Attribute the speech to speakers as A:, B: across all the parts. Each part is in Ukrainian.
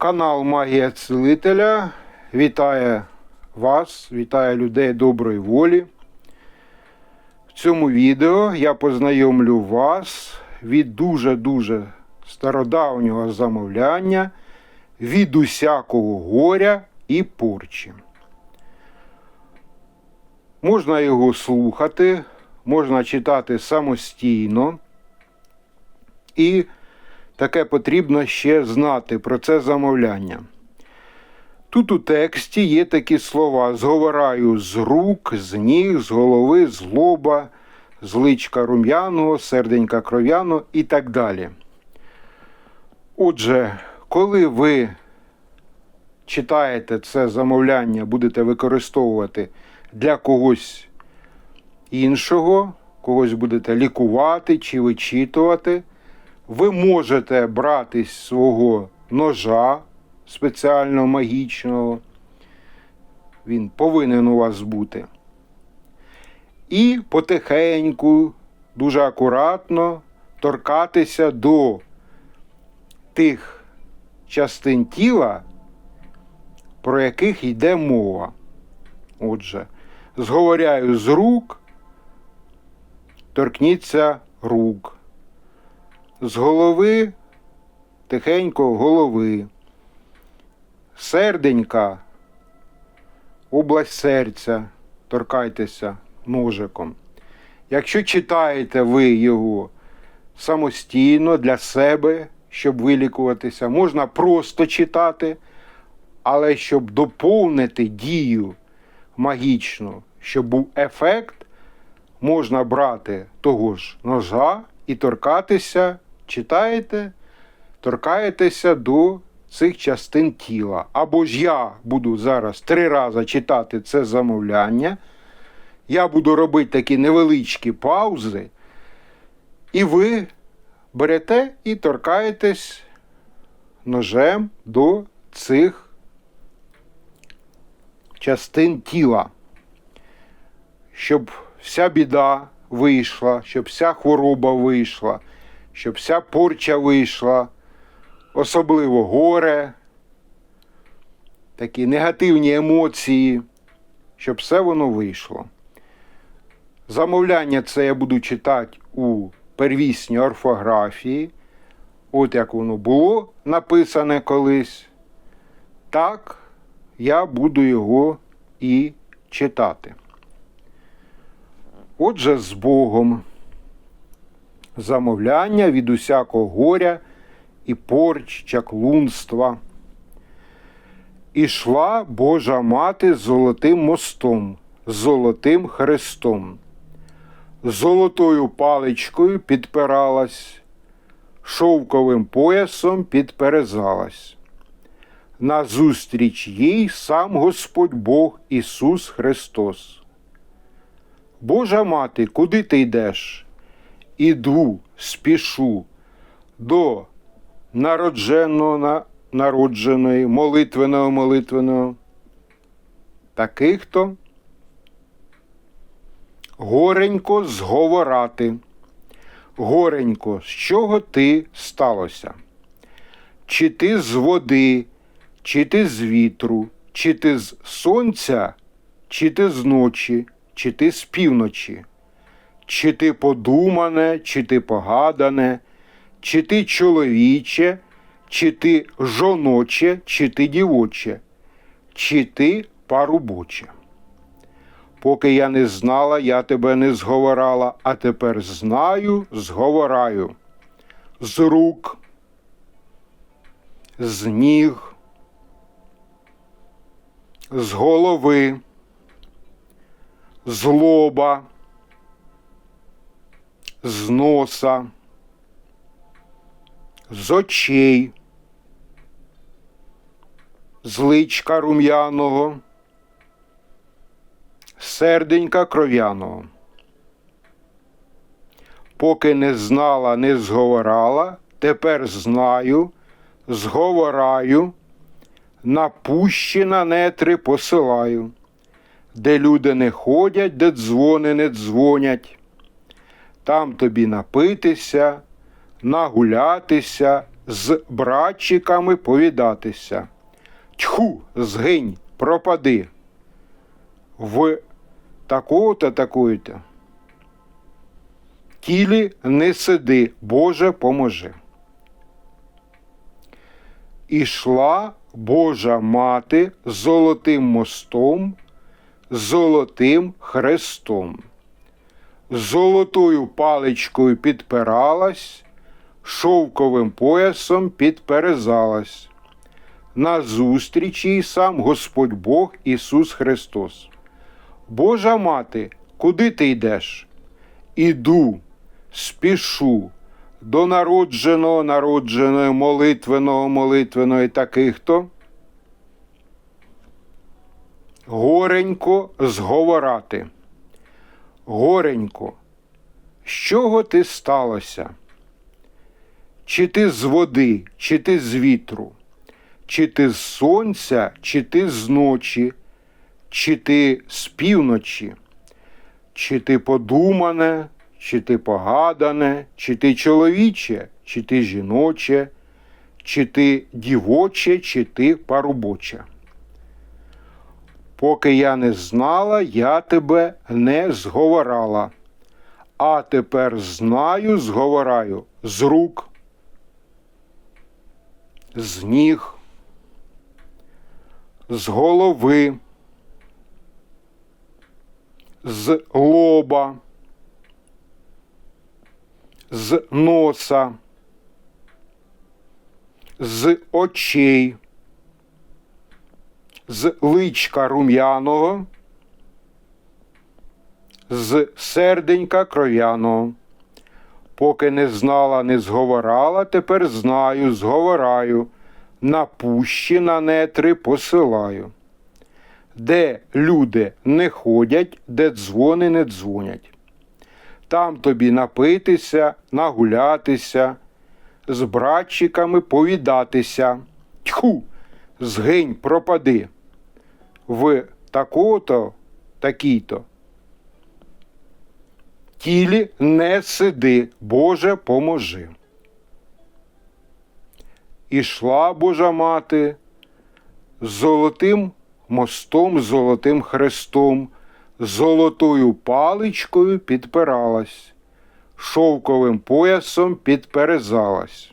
A: Канал Магія Цілителя вітає вас, вітає людей доброї волі. В цьому відео я познайомлю вас від дуже-дуже стародавнього замовляння, від усякого горя і порчі. Можна його слухати, можна читати самостійно. І таке потрібно ще знати про це замовляння. Тут у тексті є такі слова: зговораю з рук, з ніг, з голови, з лоба, з личка рум'яного, серденька кров'яного і так далі. Отже, коли ви читаєте це замовляння, будете використовувати для когось іншого, когось будете лікувати чи вичитувати, ви можете брати з свого ножа спеціально магічного, він повинен у вас бути. І потихеньку, дуже акуратно торкатися до тих частин тіла, про яких йде мова. Отже, зговоряю з рук, торкніться рук. З голови тихенько голови. Серденька, область серця, торкайтеся ножиком. Якщо читаєте ви його самостійно для себе, щоб вилікуватися, можна просто читати, але щоб доповнити дію магічну, щоб був ефект, можна брати того ж ножа і торкатися, читаєте, торкаєтеся до цих частин тіла. Або ж я буду зараз три рази читати це замовляння. Я буду робити такі невеличкі паузи, і ви берете і торкаєтесь ножем до цих частин тіла, щоб вся біда вийшла, щоб вся хвороба вийшла, щоб вся порча вийшла, особливо горе, такі негативні емоції, щоб все воно вийшло. Замовляння це я буду читати у первісній орфографії. От як воно було написане колись. Так я буду його і читати. Отже, з Богом. Замовляння від усякого горя і порч, чаклунства. Ішла Божа мати з золотим мостом, з золотим хрестом, золотою паличкою підпиралась, шовковим поясом підперезалась. Назустріч їй сам Господь Бог Ісус Христос. Божа мати, куди ти йдеш? Іду, спішу до народженого народженої, молитвеного молитвеного. Таких то горенько зговорати. Горенько, з чого ти сталося? Чи ти з води, чи ти з вітру, чи ти з сонця, чи ти з ночі, чи ти з півночі? Чи ти подумане, чи ти погадане, чи ти чоловіче, чи ти жоноче, чи ти дівоче, чи ти парубоче. Поки я не знала, я тебе не зговорала, а тепер знаю, зговораю. З рук, з ніг, з голови, з лоба, з носа, з очей, з личка рум'яного, серденька кров'яного. Поки не знала, не зговорала, тепер знаю, зговораю, на пущі на нетри посилаю, де люди не ходять, де дзвони не дзвонять. Там тобі напитися, нагулятися, з братчиками повідатися. Тьху, згинь, пропади. В такого-то такої-то. Тілі не сиди, Боже, поможи. Ішла Божа мати золотим мостом, золотим хрестом. Золотою паличкою підпиралась, шовковим поясом підперезалась. Назустріч їй сам Господь Бог Ісус Христос. Божа мати, куди ти йдеш? Іду, спішу до народженого, народженої, молитвеного, молитвеної таких то. Горенько зговорати. Горенько, з чого ти сталося? Чи ти з води, чи ти з вітру, чи ти з сонця, чи ти з ночі, чи ти з півночі, чи ти подумане, чи ти погадане, чи ти чоловіче, чи ти жіноче, чи ти дівоче, чи ти парубоче. Поки я не знала, я тебе не зговорала, а тепер знаю, зговораю. З рук, з ніг, з голови, з лоба, з носа, з очей з личка рум'яного, з серденька кров'яного. Поки не знала, не зговорала, тепер знаю, зговораю, на пущі на нетри посилаю. Де люди не ходять, де дзвони не дзвонять. Там тобі напитися, нагулятися, з братчиками повідатися. Тьху, згинь, пропади в такого-то, такій-то. Тілі не сиди, Боже, поможи. Ішла Божа мати з золотим мостом, золотим хрестом, золотою паличкою підпиралась, шовковим поясом підперезалась.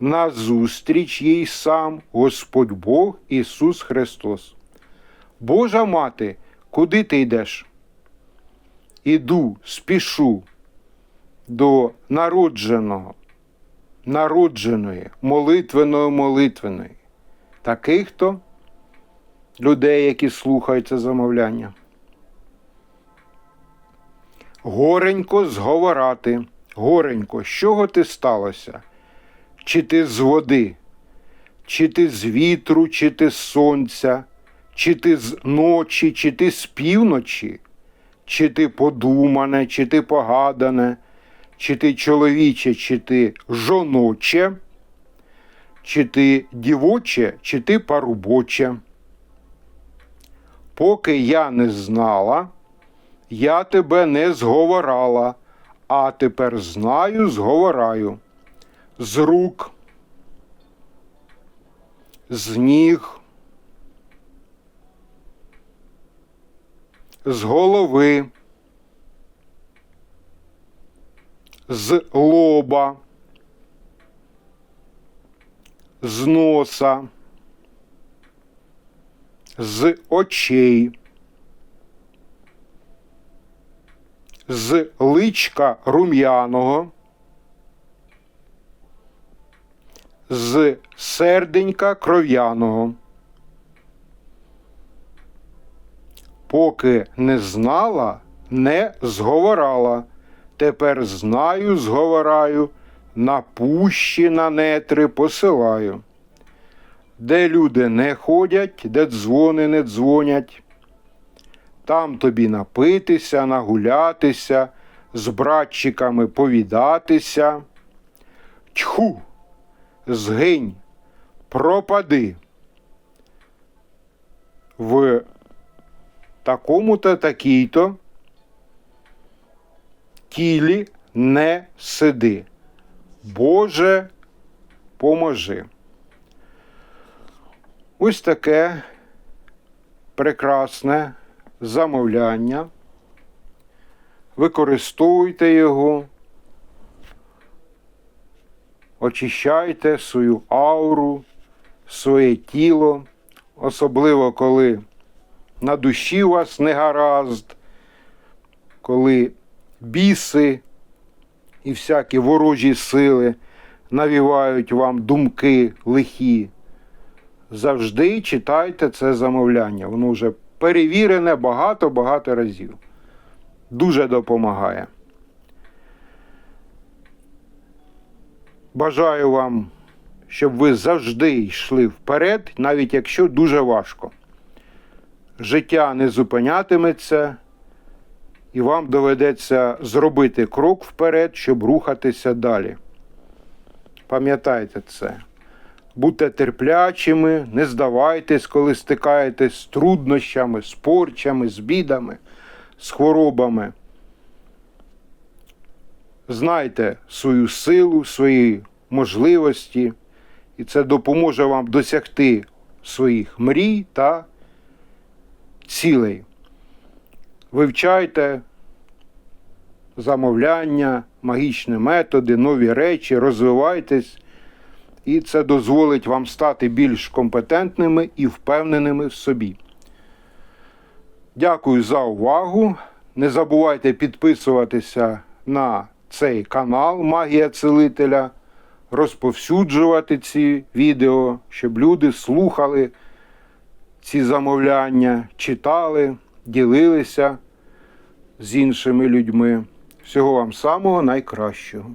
A: Назустріч їй сам Господь Бог Ісус Христос. Божа мати, куди ти йдеш? Іду, спішу до народженого, народженої, молитвеної молитвеної. Таких то людей, які слухають це замовляння. Горенько зговорати, горенько, з чого ти сталося? Чи ти з води, чи ти з вітру, чи ти з сонця, чи ти з ночі, чи ти з півночі, чи ти подумане, чи ти погадане, чи ти чоловіче, чи ти жоноче, чи ти дівоче, чи ти парубоче. Поки я не знала, я тебе не зговорала, а тепер знаю, зговораю. З рук, з ніг, з голови, з лоба, з носа, з очей, з личка рум'яного, з серденька кров'яного. Поки не знала, не зговорала. Тепер знаю, зговораю, на пущі на нетри посилаю. Де люди не ходять, де дзвони не дзвонять. Там тобі напитися, нагулятися, з братчиками повідатися. Тьху, згинь, пропади. В такому-то такій-то тілі не сиди. Боже, поможи. Ось таке прекрасне замовляння. Використовуйте його, очищайте свою ауру, своє тіло, особливо коли на душі у вас не гаразд, коли біси і всякі ворожі сили навівають вам думки лихі. Завжди читайте це замовляння. Воно вже перевірене багато-багато разів. Дуже допомагає. Бажаю вам, щоб ви завжди йшли вперед, навіть якщо дуже важко. Життя не зупинятиметься, і вам доведеться зробити крок вперед, щоб рухатися далі. Пам'ятайте це. Будьте терплячими, не здавайтесь, коли стикаєтесь з труднощами, з порчами, з бідами, з хворобами. Знайте свою силу, свої можливості, і це допоможе вам досягти своїх мрій та цілей. Вивчайте замовляння, магічні методи, нові речі, розвивайтесь, і це дозволить вам стати більш компетентними і впевненими в собі. Дякую за увагу. Не забувайте підписуватися на цей канал Магія Целителя, розповсюджувати ці відео, щоб люди слухали ці замовляння, читали, ділилися з іншими людьми. Всього вам самого найкращого.